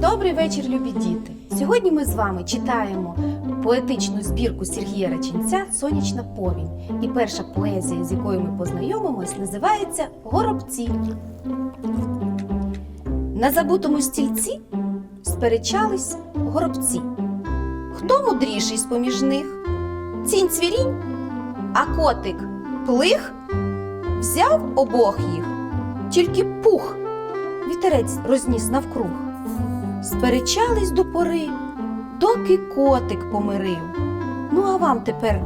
Добрий вечір, любі діти! Сьогодні ми з вами читаємо поетичну збірку Сергія Раченця Сонячна повінь. І перша поезія, з якою ми познайомимось, називається Горобці. На забутому стільці сперечались горобці. Хто мудріший з поміж них? Цінь цвірінь, а котик плих взяв обох їх, тільки пух вітерець розніс навкруг. Сперечались до пори, доки котик помирив. Ну, а вам тепер,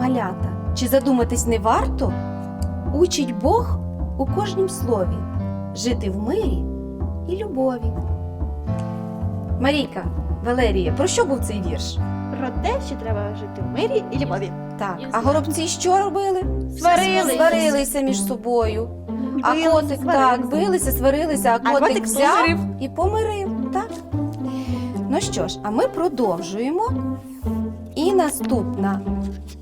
малята, чи задуматись не варто? Учить Бог у кожнім слові жити в мирі і любові. Марійка, Валерія, про що був цей вірш? Про те, що треба жити в мирі і любові. Так, а горобці що робили? Сварились. Сварилися між собою. А Билися, котик так, сварилися. билися, сварилися, а, А котик, котик взяв помирив. і помирив. Ну що ж, а ми продовжуємо. І наступна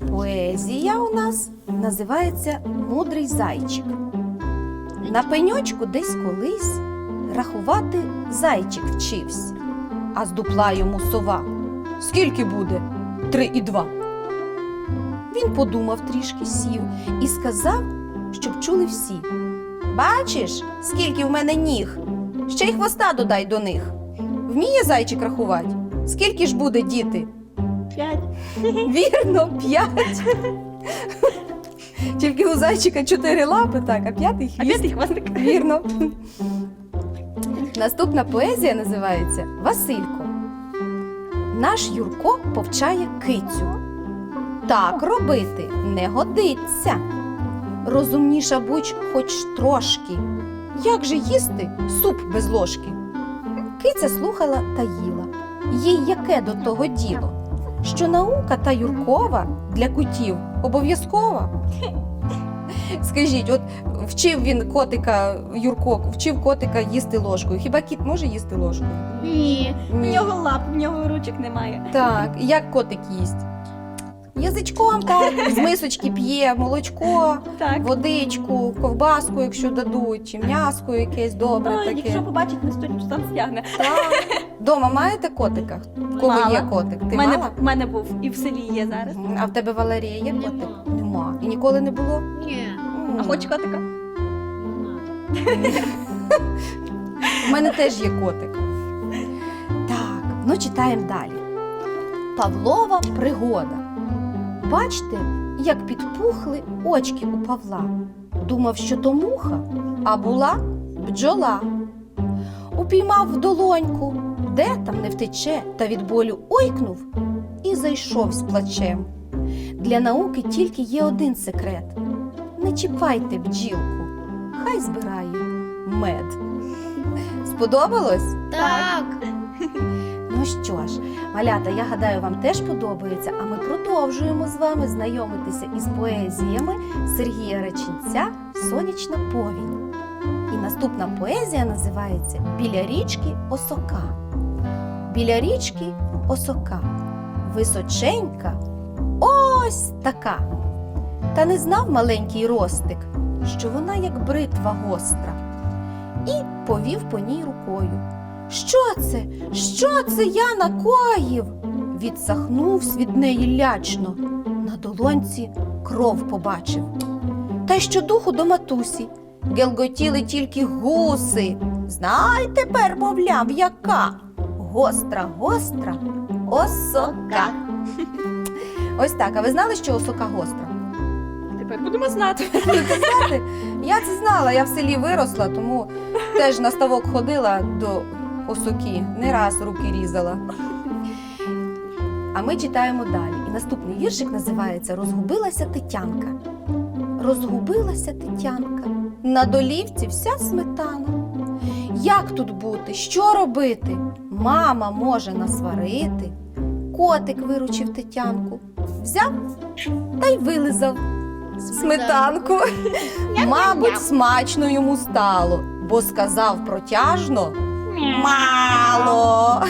поезія у нас називається Мудрий зайчик. На пеньочку десь колись рахувати зайчик вчився, а з дупла йому сова. Скільки буде? Три і два. Він подумав трішки сів і сказав, щоб чули всі. Бачиш, скільки в мене ніг? Ще й хвоста додай до них. Вміє зайчик рахувати? Скільки ж буде діти? П'ять. Вірно, п'ять. Тільки у зайчика чотири лапи, так, а п'ятий А п'ятий хвостик. Вірно. Наступна поезія називається Василько. Наш Юрко повчає кицю. Так робити не годиться. Розумніша будь хоч трошки. Як же їсти суп без ложки? Киця слухала та їла. Їй яке до того діло? Що наука та Юркова для кутів обов'язкова? Скажіть, от вчив він котика, Юрко, вчив котика їсти ложкою. Хіба кіт може їсти ложкою? Ні. В нього лап, в нього ручок немає. Так, як котик їсть? Язичком так, з мисочки п'є, молочко, Так. водичку, ковбаску, якщо дадуть, чи м'яско якесь добре Ну, таке. якщо побачить на столі, то сам стягне. Так. Дома маєте котика? В кого Мала. є котик? Ти У мене, мала? в мене був і в селі є зараз. А в тебе Валерія є Нема. котик? Нема. І ніколи не було? Ні, А хоч котика? У мене теж є котик. Так, ну читаємо далі. Павлова пригода. Бачите, як підпухли очки у Павла. Думав, що то муха, а була бджола. Упіймав в долоньку, де там не втече, та від болю ойкнув і зайшов з плачем. Для науки тільки є один секрет: не чіпайте бджілку, хай збирає мед. Сподобалось? Так. Ну що ж, малята, я гадаю, вам теж подобається, а ми продовжуємо з вами знайомитися із поезіями Сергія Реченця Сонячна повінь. І наступна поезія називається Біля річки Осока. Біля річки Осока. Височенька, ось така. Та не знав маленький ростик, що вона як бритва гостра, і повів по ній рукою. Що це? Що це я накоїв? Відсахнувсь від неї лячно. На долонці кров побачив. Та й щодуху до матусі. Гелготіли тільки гуси. Знай тепер, мовляв, яка гостра, гостра осока. Ось так. А ви знали, що осока гостра? Тепер будемо знати. Знати? Я це знала, я в селі виросла, тому теж на ставок ходила до осоки, не раз руки різала. А ми читаємо далі. І наступний віршик називається Розгубилася Тетянка. Розгубилася Тетянка, на долівці вся сметана. Як тут бути? Що робити? Мама може насварити. Котик виручив Тетянку, взяв та й вилизав сметанку. Мабуть, смачно йому стало, бо сказав протяжно мало.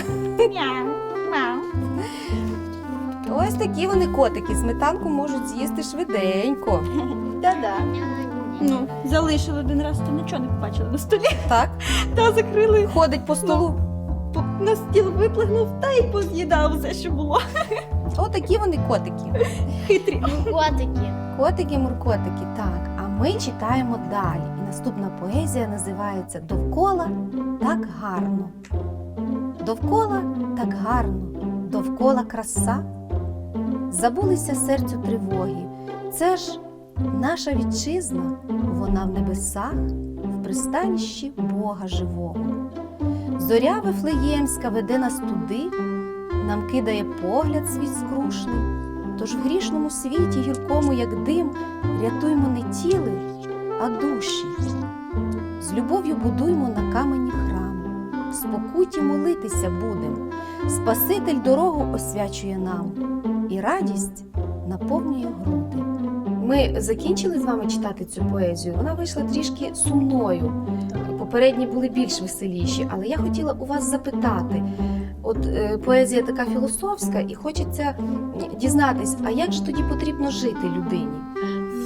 Ось такі вони котики. Сметанку можуть з'їсти швиденько. Да-да. Ну, залишили один раз, то нічого не побачили на столі. Так, Та закрили. ходить по столу. Тут на стіл виплигнув та й поз'їдав все, що було. Отакі вони котики. Хитрі. Котики. Котики, муркотики, так. Ми читаємо далі. І наступна поезія називається Довкола так гарно. Довкола так гарно, довкола краса. Забулися серцю тривоги. Це ж наша вітчизна, вона в небесах, в пристанищі Бога живого. Зоря Вифлеємська веде нас туди, нам кидає погляд світ скрушний. Тож в грішному світі, гіркому, як дим, рятуймо не тіли, а душі. З любов'ю будуймо на камені храм, в спокуті молитися будем. Спаситель дорогу освячує нам, і радість наповнює груди. Ми закінчили з вами читати цю поезію. Вона вийшла трішки сумною. Попередні були більш веселіші, але я хотіла у вас запитати. От е, поезія така філософська, і хочеться дізнатись, а як же тоді потрібно жити людині?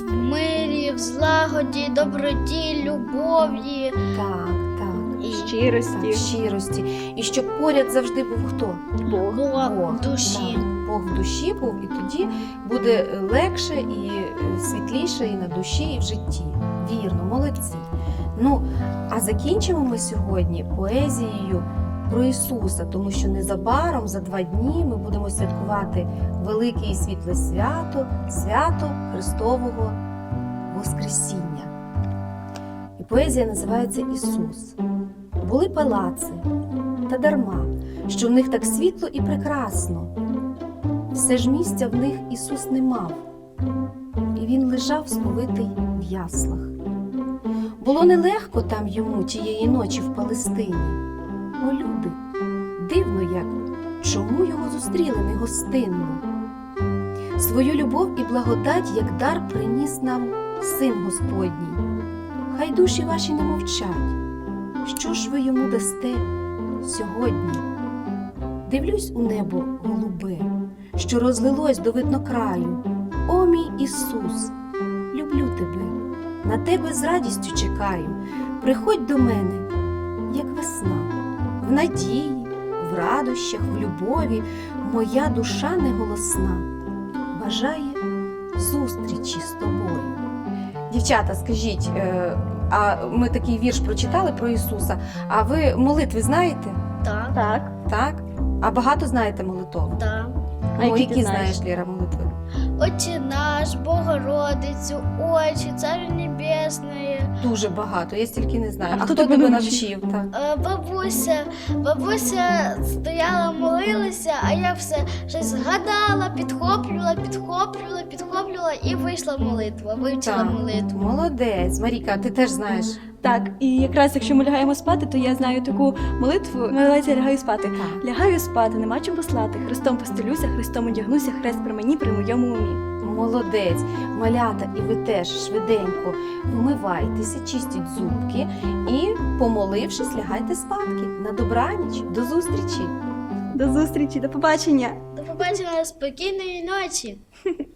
В мирі, в злагоді, доброті, любові. Так, так, І Щирості. так, щирості. І щоб поряд завжди був хто? Бог. Бог в душі. Так, Бог в душі був, і тоді буде легше і е, світліше і на душі, і в житті. Вірно, молодці. Ну, а закінчимо ми сьогодні поезією про Ісуса, тому що незабаром за два дні ми будемо святкувати велике і світле свято, свято Христового Воскресіння. І поезія називається Ісус. Були палаци, та дарма, що в них так світло і прекрасно. Все ж місця в них Ісус не мав, і він лежав сповитий в яслах. Було нелегко там йому тієї ночі в Палестині. О, люди, дивно як, чому його зустріли негостинно? Свою любов і благодать, як дар приніс нам син Господній. Хай душі ваші не мовчать. Що ж ви йому дасте сьогодні? Дивлюсь у небо голубе, що розлилось до виднокраю. О, мій Ісус, люблю тебе, на тебе з радістю чекаю. Приходь до мене, як весна, в надії, в радощах, в любові, моя душа неголосна бажає зустрічі з тобою. Дівчата, скажіть, е, а ми такий вірш прочитали про Ісуса. А ви молитви знаєте? Так, Так. Так? А багато знаєте молитов? так. А ну, які які ти знаєш? Ліра, молитви? Отче наш, Богородицю, Отче, Царю Небесний, Дуже багато, я стільки не знаю. А А, хто тебе навчив? Так. Е, Бабуся, бабуся стояла, молилася, а я все щось згадала, підхоплювала, підхоплювала, підхоплювала і вийшла молитва, вивчила Так. молитву. Молодець, Маріка, ти теж знаєш. Так, і якраз якщо ми лягаємо спати, то я знаю таку молитву. Молиться лягаю спати. Так. Лягаю спати, нема чим послати. Христом постелюся, Христом одягнуся, хрест при мені, при моєму умі. Молодець, малята, і ви теж швиденько вмивайтеся, чистіть зубки і, помолившись, лягайте спадки. На добраніч, до зустрічі! До зустрічі, до побачення! До побачення спокійної ночі.